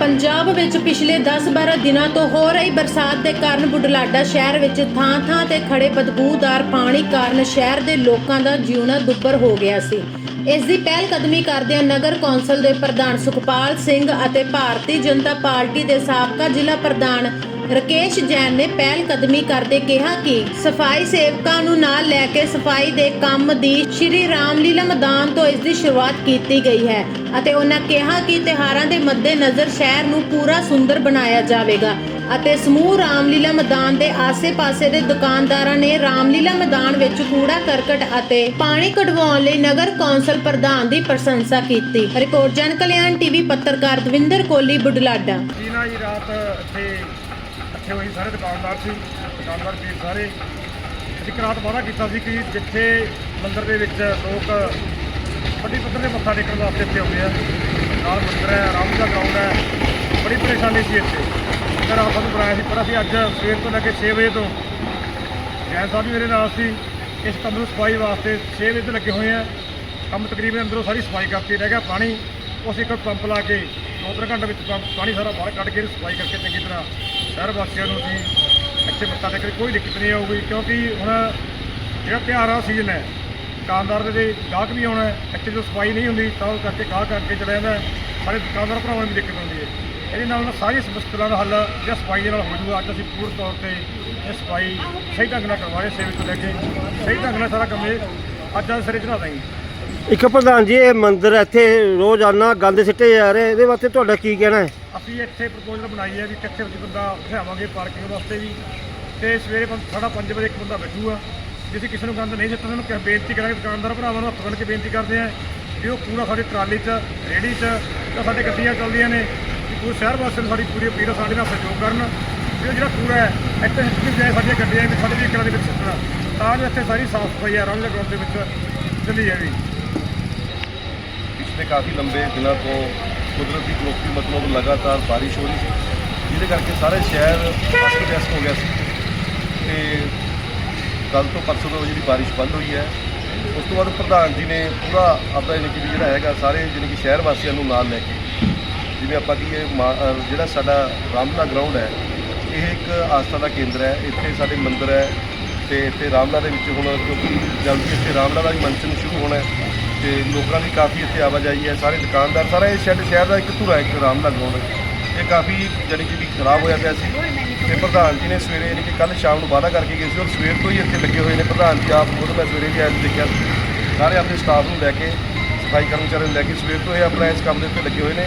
ਪੰਜਾਬ ਵਿੱਚ ਪਿਛਲੇ 10-12 ਦਿਨਾਂ ਤੋਂ ਹੋ ਰਹੀ ਬਰਸਾਤ ਦੇ ਕਾਰਨ ਬੁਢਲਾਡਾ ਸ਼ਹਿਰ ਵਿੱਚ ਥਾਂ-ਥਾਂ ਤੇ ਖੜੇ ਬਦਬੂਦਾਰ ਪਾਣੀ ਕਾਰਨ ਸ਼ਹਿਰ ਦੇ ਲੋਕਾਂ ਦਾ ਜਿਉਣਾ ਦੁੱਭਰ ਹੋ ਗਿਆ ਸੀ। ਇਸ ਦੀ ਪਹਿਲ ਕਦਮੀ ਕਰਦਿਆਂ ਨਗਰ ਕੌਂਸਲ ਦੇ ਪ੍ਰਧਾਨ ਸੁਖਪਾਲ ਸਿੰਘ ਅਤੇ ਭਾਰਤੀ ਜਨਤਾ ਪਾਰਟੀ ਦੇ ਸਾਬਕਾ ਜ਼ਿਲ੍ਹਾ ਪ੍ਰਧਾਨ ਰਕੇਸ਼ ਜੈਨ ਨੇ ਪਹਿਲ ਕਦਮੀ ਕਰਦੇ ਕਿਹਾ ਕਿ ਸਫ਼ਾਈ ਸੇਵਕਾਂ ਨੂੰ ਨਾਲ ਲੈ ਕੇ ਸਫ਼ਾਈ ਦੇ ਕੰਮ ਦੀ ਸ਼੍ਰੀ ਰਾਮਲੀਲਾ ਮੈਦਾਨ ਤੋਂ ਇਸ ਦੀ ਸ਼ੁਰੂਆਤ ਕੀਤੀ ਗਈ ਹੈ ਅਤੇ ਉਹਨਾਂ ਕਿਹਾ ਕਿ ਤਿਹਾਰਾਂ ਦੇ ਮੱਦੇਨਜ਼ਰ ਸ਼ਹਿਰ ਨੂੰ ਪੂਰਾ ਸੁੰਦਰ ਬਣਾਇਆ ਜਾਵੇਗਾ ਅਤੇ ਸਮੂਹ ਰਾਮਲੀਲਾ ਮੈਦਾਨ ਦੇ ਆਸੇ-ਪਾਸੇ ਦੇ ਦੁਕਾਨਦਾਰਾਂ ਨੇ ਰਾਮਲੀਲਾ ਮੈਦਾਨ ਵਿੱਚ ਕੂੜਾ, ਕਰਕਟ ਅਤੇ ਪਾਣੀ ਕਢਵਾਉਣ ਲਈ ਨਗਰ ਕੌਂਸਲ ਪ੍ਰਧਾਨ ਦੀ ਪ੍ਰਸ਼ੰਸਾ ਕੀਤੀ। ਰਿਪੋਰਟ ਜਨ ਕਲਿਆਣ ਟੀਵੀ ਪੱਤਰਕਾਰ ਦਵਿੰਦਰ ਕੋਲੀ, ਬੁਢਲਾਡਾ। ਜੀ ਨਾ ਜੀ ਰਾਤ ਇੱਥੇ ਇਕੱਠੇ ਹੋਏ ਸਾਰੇ ਦੁਕਾਨਦਾਰ ਸੀ, ਦੁਕਾਨਦਾਰ ਵੀਰ ਸਾਰੇ। ਇੱਕ ਰਾਤ ਵਾਅਦਾ ਕੀਤਾ ਸੀ ਕਿ ਜਿੱਥੇ ਮੰਦਿਰ ਦੇ ਵਿੱਚ ਲੋਕ ਵੱਡੀ ਪੱਧਰ ਤੇ ਮੱਥਾ ਟੇਕਣ ਵਾਸਤੇ ਇੱਥੇ ਆਉਂਦੇ ਆ, ਨਾਲ ਮੰਦਿਰ ਹੈ, ਆਰਾਮ ਦਾ ਗਰਾਊਂਡ ਹੈ, ਬੜੀ ਪਰੇਸ਼ਾਨੀ ਸੀ ਇੱਥੇ। ਮੈਂ ਰਾਤ ਨੂੰ ਬੁਲਾਇਆ ਸੀ, ਪਰ ਅਸੀਂ ਅੱਜ ਸਵੇਰ ਤੋਂ ਲੈ ਕੇ 6 ਵਜੇ ਤੋਂ ਜੈਨ ਸਾਹਿਬ ਵੀ ਮੇਰੇ ਨਾਲ ਸੀ, ਇਸ ਕੰਮ ਨੂੰ ਸਫ਼ਾਈ ਵਾਸਤੇ 6 ਵਜੇ ਤੋਂ ਲੱਗੇ ਹੋਏ ਆ। ਕੰਮ ਤਕਰੀਬਨ ਅੰਦਰੋਂ ਸਾਰੀ ਸਫ਼ਾਈ ਕਰਤੀ ਰਹਿ ਗਿਆ, ਪਾਣੀ, ਉਸ ਇੱਕ ਪੰਪ ਲਾ ਕੇ ਦੋ ਤਿੰਨ ਘੰਟੇ ਵਿੱਚ ਪੰਪ ਪਾਣੀ ਸਾਰਾ ਬਾਹਰ ਕੱਢ ਕੇ ਸਫ਼ਾਈ ਕਰਕੇ ਚੰਗੀ ਤਰ੍ਹਾਂ ਸ਼ਹਿਰ ਵਾਸੀਆਂ ਨੂੰ ਅਸੀਂ ਇੱਥੇ ਮੱਥਾ ਟੇਕ ਕੇ ਕੋਈ ਦਿੱਕਤ ਨਹੀਂ ਆਊਗੀ, ਕਿਉਂਕਿ ਹੁਣ ਜਿਹੜਾ ਤਿਉਹਾਰਾਂ ਸੀਜ਼ਨ ਹੈ, ਦੁਕਾਨਦਾਰ ਦੇ ਗਾਹਕ ਵੀ ਆਉਣਾ ਇੱਥੇ ਜੋ ਸਫ਼ਾਈ ਨਹੀਂ ਹੁੰਦੀ ਤਾਂ ਉਹ ਕਰਕੇ ਗਾਹਕ ਕਰਕੇ ਚਲਾ ਜਾਂਦਾ ਹੈ। ਸਾਰੇ ਦੁਕਾਨਦਾਰ ਭਰਾਵਾਂ ਨੂੰ ਵੀ ਦਿੱਕਤ ਆਉਂਦੀ ਹੈ ਇਹਦੇ ਨਾਲ ਨਾ ਸਾਰੀ ਮੁਸ਼ਕਲਾਂ ਦਾ ਹੱਲ ਜਿਹੜਾ ਸਫ਼ਾਈ ਦੇ ਨਾਲ ਹੋ ਜੂਗਾ ਅੱਜ ਅਸੀਂ ਪੂਰਨ ਤੌਰ ਤੇ ਇਹ ਸਫ਼ਾਈ ਸਹੀ ਢੰਗ ਨਾਲ ਕਰਵਾ ਰਹੇ ਸੇਵਕ ਤੋਂ ਲੈ ਕੇ ਸਹੀ ਢੰਗ ਨਾਲ ਸਾਰਾ ਕੰਮ ਇਹ ਅੱਜ ਅੱਜ ਸਿਰੇ ਚੜਾ ਦਾਂਗੇ ਇੱਕ ਪ੍ਰਧਾਨ ਜੀ, ਇਹ ਮੰਦਿਰ ਇੱਥੇ ਰੋਜ਼ਾਨਾ ਗੰਦ ਸਿੱਟੇ ਜਾ ਰਹੇ, ਇਹਦੇ ਵਾਸਤੇ ਤੁਹਾਡਾ ਕੀ ਕਹਿਣਾ ਹੈ ਅਸੀਂ ਇੱਥੇ ਪ੍ਰਪੋਜ਼ਲ ਬਣਾਈ ਹੈ ਵੀ ਕਿੱਥੇ ਵਿੱਚ ਬੰਦਾ ਬਿਠਾਵਾਂਗੇ ਪਾਰਕਿੰਗ ਵਾਸਤੇ ਵੀ। ਤੇ ਸਵੇਰੇ ਪੰ- ਸਾਢੇ ਪੰਜ ਵਜੇ ਇੱਕ ਬੰਦਾ ਬੈਠੂਗਾ ਜੇ ਅਸੀਂ ਕਿਸੇ ਨੂੰ ਗੰਦ ਨਹੀਂ ਸਿੱਟਣ ਨੂੰ ਬੇਨਤੀ ਕਰਾਂਗੇ, ਦੁਕਾਨਦਾਰ ਭਰਾਵਾਂ ਨੂੰ ਹੱਥ ਬੰਨ੍ਹ ਕੇ ਬੇਨਤੀ ਕਰਦੇ ਆ ਵੀ ਉਹ ਕੂੜਾ ਸਾਡੀ ਟਰਾਲੀ 'ਚ, ਰੇਹੜੀ 'ਚ ਤਾਂ ਸਾਡੇ ਗੱਡੀਆਂ ਚੱਲਦੀਆਂ ਨੇ ਵੀ ਪੂਰੇ ਸ਼ਹਿਰ ਵਾਸੀਆਂ ਨੂੰ ਸਾਡੀ ਪੂਰੀ ਅਪੀਲ ਸਾਡੇ ਨਾਲ ਸਹਿਯੋਗ ਕਰਨ। ਵੀ ਉਹ ਜਿਹੜਾ ਕੂੜਾ ਹੈ, ਇੱਥੇ ਸਿੱਟ ਜਾਏ ਸਾਡੀਆਂ ਗੱਡੀਆਂ ਵੀ ਸਾਡੇ ਵਹੀਕਲਾਂ ਦੇ ਵਿੱਚ ਸਿੱਟਣਾ, ਤਾਂ ਜੋ ਇੱਥੇ ਸਾਰੀ ਸਾਫ਼ ਸਫ਼ਾਈ ਆ ਰੰਗ ਲਗਾਉਣ ਦੇ ਵਿੱਚ ਚੱਲੀ ਜਾਵੇ। ਪਿਛਲੇ ਕਾਫੀ ਲੰਬੇ ਦਿਨਾਂ ਤੋਂ ਕੁਦਰਤੀ ਪ੍ਰੋਪਤੀ ਮਤਲਬ ਲਗਾਤਾਰ ਬਾਰਿਸ਼ ਹੋ ਰਹੀ ਸੀ। ਜਿਹਦੇ ਕਰਕੇ ਸਾਰੇ ਸ਼ਹਿਰ ਅਸਤ-ਵਿਅਸਤ ਹੋ ਗਿਆ ਸੀ। ਤੇ ਕੱਲ ਤੋਂ ਪਰਸੋਂ ਤੋਂ ਜਿਹੜੀ ਬਾਰਿਸ਼ ਬੰਦ ਹੋਈ ਹੈ, ਉਸ ਤੋਂ ਬਾਅਦ ਪ੍ਰਧਾਨ ਜੀ ਨੇ ਪੂਰਾ ਆਪਦਾ ਯਾਨੀ ਕਿ ਵੀ ਜਿਹੜਾ ਹੈਗਾ, ਸਾਰੇ ਯਾਨੀ ਕਿ ਸ਼ਹਿਰ ਵਾਸੀਆਂ ਨੂੰ ਨਾਲ ਲੈ ਕੇ, ਜਿਵੇਂ ਆਪਾਂ ਕਹੀਏ ਮਾ- ਜਿਹੜਾ ਸਾਡਾ ਰਾਮਲਾ ਗਰਾਊਂਡ ਹੈ, ਇਹ ਇੱਕ ਆਸਥਾ ਦਾ ਕੇਂਦਰ ਹੈ। ਇੱਥੇ ਸਾਡੇ ਮੰਦਿਰ ਹੈ ਤੇ ਇੱਥੇ ਰਾਮਲਾ ਦੇ ਵਿੱਚ ਹੁਣ ਕਿਉਂਕਿ ਜਲਦੀ ਇੱਥੇ ਰਾਮਲਾ ਦਾ ਵੀ ਮੰਚਨ ਸ਼ੁਰੂ ਹੋਣਾ ਹੈ। ਤੇ ਲੋਕਾਂ ਦੀ ਕਾਫੀ ਇੱਥੇ ਆਵਾਜਾਈ ਹੈ, ਸਾਰੇ ਦੁਕਾਨਦਾਰ, ਸਾਰਾ ਇਹ ਸ਼ਹਿਰ ਸ਼ਹਿਰ ਦਾ ਇੱਕ ਧੁਰਾ ਇੱਕ ਆਰਾਮ ਰਾਮਲਾ ਗਾਉਣ ਇਹ ਕਾਫੀ ਜਾਣੀ ਕਿ ਵੀ ਖਰਾਬ ਹੋਇਆ ਪਿਆ ਸੀ ਤੇ ਪ੍ਰਧਾਨ ਜੀ ਨੇ ਸਵੇਰੇ ਯਾਨੀ ਕਿ ਕੱਲ ਸ਼ਾਮ ਨੂੰ ਵਾਅਦਾ ਕਰਕੇ ਗਏ ਸੀ ਔਰ ਸਵੇਰ ਤੋਂ ਹੀ ਇੱਥੇ ਲੱਗੇ ਹੋਏ ਨੇ। ਪ੍ਰਧਾਨ ਜੀ ਆਪ ਖੁਦ ਮੈਂ ਸਵੇਰੇ ਵੀ ਆਇਆ ਦੇਖਿਆ। ਸਾਰੇ ਆਪਣੇ ਸਟਾਫ ਨੂੰ ਲੈ ਕੇ, ਸਫ਼ਾਈ ਕਰਮਚਾਰੀਆਂ ਨੂੰ ਲੈ ਕੇ ਸਵੇਰ ਤੋਂ ਇਹ ਆਪਣਾ ਇਸ ਕੰਮ ਦੇ ਉੱਤੇ ਲੱਗੇ ਹੋਏ ਨੇ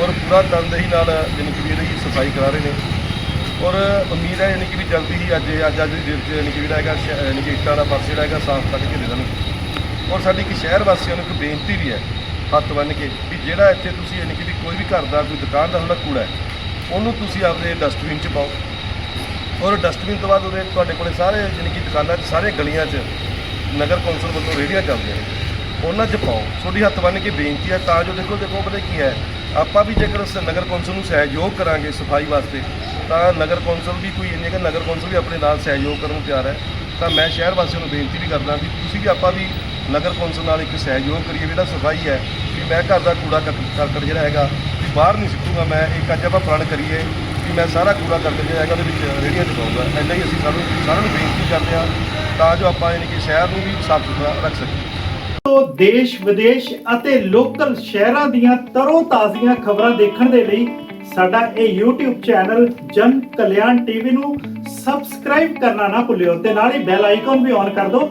ਔਰ ਪੂਰਾ ਤਨਦੇਹੀ ਨਾਲ ਯਾਨੀ ਕਿ ਵੀ ਇਹਦੀ ਸਫ਼ਾਈ ਕਰਾ ਰਹੇ ਨੇ। ਔਰ ਉਮੀਦ ਹੈ ਯਾਨੀ ਕਿ ਵੀ ਜਲਦੀ ਹੀ ਅੱਜ ਅੱਜ ਅੱਜ ਦੀ ਡੇਟ 'ਚ ਯਾਨੀ ਕਿ ਜਿਹੜਾ ਹੈਗਾ ਸ਼ਹਿ- ਯਾਨੀ ਕਿ ਇੱਟਾਂ ਦਾ ਫਰਸ਼ ਜਿਹੜਾ ਹੈਗਾ ਸਾਫ਼ ਕਰਕੇ ਕੇ ਦੇ ਦੇਣਗੇ। ਔਰ ਸਾਡੀ ਇੱਕ ਸ਼ਹਿਰ ਵਾਸੀਆਂ ਨੂੰ ਇੱਕ ਬੇਨਤੀ ਵੀ ਹੈ, ਹੱਥ ਬੰਨ੍ਹ ਕੇ, ਵੀ ਜਿਹੜਾ ਇੱਥੇ ਤੁਸੀਂ ਯਾਨੀ ਕਿ ਵੀ ਕੋਈ ਵੀ ਘਰ ਦਾ, ਕੋਈ ਦੁਕਾਨ ਦਾ ਤੁਹਾਡਾ ਕੂੜਾ ਹੈ, ਉਹਨੂੰ ਤੁਸੀਂ ਆਪਦੇ ਡਸਟਬਿਨ 'ਚ ਪਾਓ। ਔਰ ਡਸਟਬਿਨ ਤੋਂ ਬਾਅਦ ਉਹਦੇ ਤੁਹਾਡੇ ਕੋਲੇ ਸਾਰੇ ਯਾਨੀ ਕਿ ਦੁਕਾਨਾਂ 'ਚ, ਸਾਰੇ ਗਲੀਆਂ 'ਚ ਨਗਰ ਕੌਂਸਲ ਵੱਲੋਂ ਰੇਹੜੀਆਂ ਚੱਲਦੀਆਂ ਨੇ। ਉਹਨਾਂ 'ਚ ਪਾਓ। ਤੁਹਾਡੀ ਹੱਥ ਬੰਨ੍ਹ ਕੇ ਬੇਨਤੀ ਹੈ, ਤਾਂ ਜੋ ਦੇਖੋ ਦੇਖੋ ਪਤਾ ਕੀ ਹੈ, ਆਪਾਂ ਵੀ ਜੇਕਰ ਉਸ ਨਗਰ ਕੌਂਸਲ ਨੂੰ ਸਹਿਯੋਗ ਕਰਾਂਗੇ ਸਫ਼ਾਈ ਵਾਸਤੇ, ਤਾਂ ਨਗਰ ਕੌਂਸਲ ਵੀ ਕੋਈ ਇੰਨੇ ਕਿ ਨਗਰ ਕੌਂਸਲ ਵੀ ਆਪਣੇ ਨਾਲ ਸਹਿਯੋਗ ਕਰਨ ਨੂੰ ਤਿਆਰ ਹੈ। ਤਾਂ ਮੈਂ ਸ਼ਹਿਰ ਵਾਸੀਆਂ ਨੂੰ ਬੇਨਤੀ ਵੀ ਕਰਦਾ ਵੀ ਤੁਸੀਂ ਵੀ ਆਪਾਂ ਵੀ ਨਗਰ ਕੌਂਸਲ ਨਾਲ ਇੱਕ ਸਹਿਯੋਗ ਕਰੀਏ ਜਿਹੜਾ ਸਫ਼ਾਈ ਹੈ, ਵੀ ਮੈਂ ਘਰ ਦਾ ਕੂੜਾ ਕਰਕਟ ਜਿਹੜਾ ਹੈਗਾ ਬਾਹਰ ਨਹੀਂ ਸਿੱਟੂਗਾ ਮੈਂ, ਇੱਕ ਅੱਜ ਆਪਾਂ ਪ੍ਰਣ ਕਰੀਏ ਕਿ ਮੈਂ ਸਾਰਾ ਕੂੜਾ ਕਰਕਟ ਜਿਹੜਾ ਹੈਗਾ ਉਹਦੇ ਵਿੱਚ ਰੇਹੜੀਆਂ 'ਚ ਪਾਊਂਗਾ ਇੰਨਾ ਹੀ ਅਸੀਂ ਸਾਨੂੰ, ਸਾਰਿਆਂ ਨੂੰ ਬੇਨਤੀ ਕਰਦੇ ਹਾਂ, ਤਾਂ ਜੋ ਆਪਾਂ ਯਾਨੀ ਕਿ ਸ਼ਹਿਰ ਨੂੰ ਵੀ ਸਾਫ਼ ਸੁਥਰਾ ਰੱਖ ਸਕੀਏ। ਤੋਂ ਦੇਸ਼, ਵਿਦੇਸ਼ ਅਤੇ ਲੋਕਲ ਸ਼ਹਿਰਾਂ ਦੀਆਂ ਤਰੋ ਤਾਜ਼ੀਆਂ ਖਬਰਾਂ ਦੇਖਣ ਦੇ ਲਈ ਸਾਡਾ ਇਹ YouTube ਚੈਨਲ ਜਨ ਕਲਿਆਣ ਟੀਵੀ ਨੂੰ ਸਬਸਕ੍ਰਾਈਬ ਕਰਨਾ ਨਾ ਭੁੱਲਿਓ ਤੇ ਨਾਲ ਹੀ ਬੈਲ ਆਈਕਨ ਵੀ ਔਨ ਕਰ ਦਿਓ